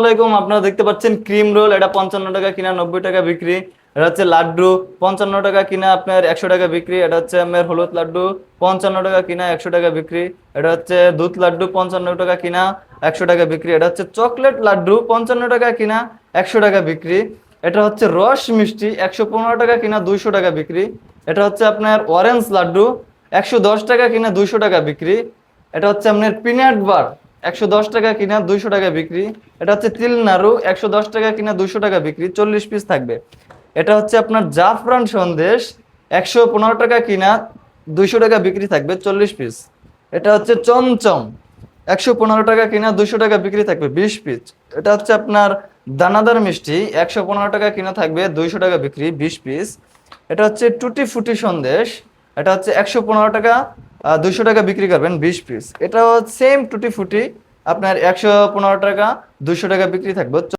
আসসালামাইকুম আপনারা দেখতে পাচ্ছেন ক্রিম রোল, এটা পঞ্চান্ন টাকা কিনা, নব্বই টাকা বিক্রি। এটা হচ্ছে লাড্ডু, পঞ্চান্ন টাকা কিনা আপনার একশো টাকা বিক্রি। এটা হচ্ছে আপনার হলুদ লাড্ডু, পঞ্চান্ন টাকা কিনা একশো টাকা বিক্রি। এটা হচ্ছে দুধ লাড্ডু, পঞ্চান্ন টাকা কিনা একশো টাকা বিক্রি। এটা হচ্ছে চকলেট লাড্ডু, পঞ্চান্ন টাকা কিনা একশো টাকা বিক্রি। এটা হচ্ছে রস মিষ্টি, একশো পনেরো টাকা কিনা দুইশো টাকা বিক্রি। এটা হচ্ছে আপনার অরেঞ্জ লাড্ডু, একশো দশ টাকা কিনা দুইশো টাকা বিক্রি। এটা হচ্ছে আপনার পিনাট বার একশো দশ টাকা কিনা দুইশো টাকা বিক্রি। এটা হচ্ছে তিল নাড়ু একশো দশ টাকা কিনা দুইশো টাকা বিক্রি, চল্লিশ পিস থাকবে। এটা হচ্ছে আপনার জাফরান সন্দেশ, একশো পনেরো টাকা কিনা দুইশো টাকা বিক্রি থাকবে, চল্লিশ পিস এটা হচ্ছে চমচম, একশো পনেরো টাকা কিনা দুইশো টাকা বিক্রি থাকবে, বিশ পিস এটা হচ্ছে আপনার দানাদার মিষ্টি, একশো পনেরো টাকা কিনা থাকবে, দুইশো টাকা বিক্রি, বিশ পিস এটা হচ্ছে টুটি ফুটি সন্দেশ, এটা হচ্ছে একশো পনেরো টাকা দুইশো টাকা বিক্রি করবেন, বিশ পিস এটাও সেম টুটি ফুটি আপনার একশো পনেরো টাকা দুশো টাকা বিক্রি থাকবে।